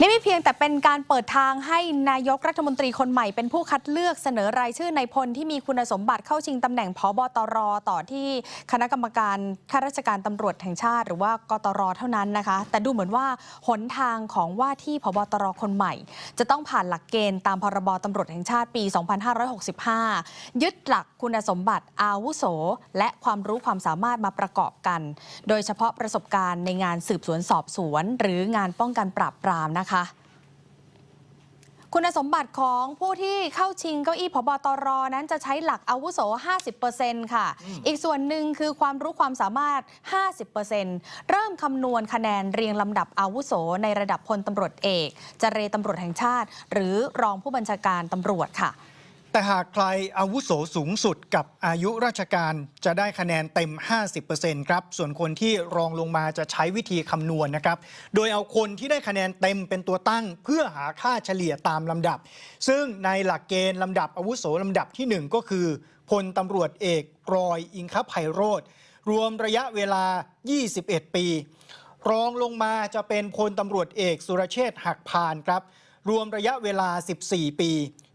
นี่ไม่เพียงแต่เป็นการเปิดทางให้นายกรัฐมนตรีคนใหม่เป็นผู้คัดเลือกเสนอรายชื่อในพลที่มีคุณสมบัติเข้าชิงตำแหน่งพบตรต่อที่คณะกรรมการข้าราชการตำรวจแห่งชาติ หรือว่ากตรเท่านั้นนะคะ แต่ดูเหมือนว่าหนทางของว่าที่พบตรคนใหม่ จะต้องผ่านหลักเกณฑ์ตามพรบตำรวจแห่งชาติปี 2565 ยึดหลักคุณสมบัติอาวุโส และความรู้ความสามารถมาประกอบกัน โดยเฉพาะประสบการณ์ในงานสืบสวนสอบสวน หรืองานป้องกันปราบปรามนะคะคุณสมบัติของผู้ที่เข้าชิงเก้าอี้พบตรนั้นจะใช้หลักอาวุโส 50%ค่ะอีกส่วนหนึ่งคือความรู้ความสามารถ 50%เริ่มคำนวณคะแนนเรียงลำดับอาวุโส ในระดับพลตำรวจเอกเจรตำรวจแห่งชาติ หรือรองผู้บัญชาการตำรวจค่ะ แต่หากใครอาวุโสสูงสุดกับอายุราชการจะได้คะแนนเต็ม 50%ครับ ส่วนคนที่รองลงมาจะใช้วิธีคำนวณนะครับ โดยเอาคนที่ได้คะแนนเต็มเป็นตัวตั้ง เพื่อหาค่าเฉลี่ยตามลำดับ ซึ่งในหลักเกณฑ์ลำดับอาวุโสลำดับทีหนึ่1 ก็คือพลตำรวจเอกรอยอิงคไพโรธรวมระยะเวลา 21 ปี รองลงมาจะเป็นพลตำรวจเอกสุรเชษฐ์หักพานครับ รวมระยะเวลา 14 ปี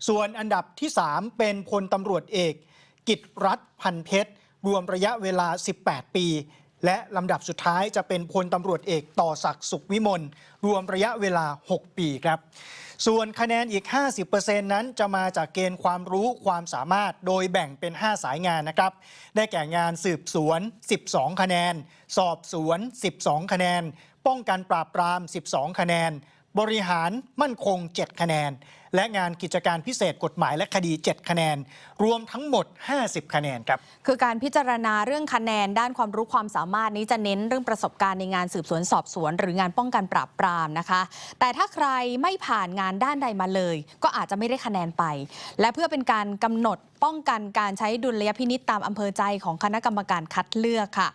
ส่วนอันดับที่ 3 เป็นพลตำรวจเอก กิตรัฐพันเพชร รวมระยะเวลา 18 ปี และลำดับสุดท้ายจะเป็นพลตำรวจเอกต่อศักดิ์สุขวิมลรวมระยะเวลา 6 ปีครับ ส่วนคะแนนอีก 50%นั้นจะมาจากเกณฑ์ความรู้ความสามารถโดยแบ่งเป็น 5 สายงานนะครับ ได้แก่งานสืบสวน 12 คะแนน สอบสวน 12 คะแนน ป้องกันปราบปราม 12 คะแนน บริหารมั่นคง 7 คะแนน และงานกิจการพิเศษกฎหมายและคดี 7 คะแนน รวมทั้งหมด 50 คะแนนครับคือการพิจารณาเรื่องคะแนนด้านความรู้ความสามารถนี้จะเน้นเรื่องประสบการณ์ในงานสืบสวนสอบสวน หรืองานป้องกันปราบปรามนะคะ แต่ถ้าใครไม่ผ่านงานด้านใดมาเลย ก็อาจจะไม่ได้คะแนนไป และเพื่อเป็นการกำหนดป้องกันการใช้ดุลยพินิษตามอำเภอใจของคณะกรรมการคัดเลือกค่ะ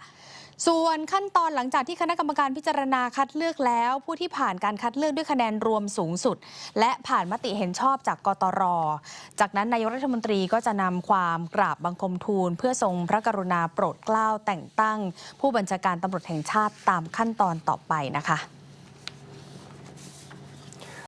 ส่วนขั้นตอนหลังจากที่คณะกรรมการพิจารณาคัดเลือกแล้ว ผู้ที่ผ่านการคัดเลือกด้วยคะแนนรวมสูงสุด และผ่านมติเห็นชอบจากกตร จากนั้นนายกรัฐมนตรีก็จะนำความกราบบังคมทูล เพื่อทรงพระกรุณาโปรดเกล้าแต่งตั้ง ผู้บัญชาการตำรวจแห่งชาติตามขั้นตอนต่อไปนะคะ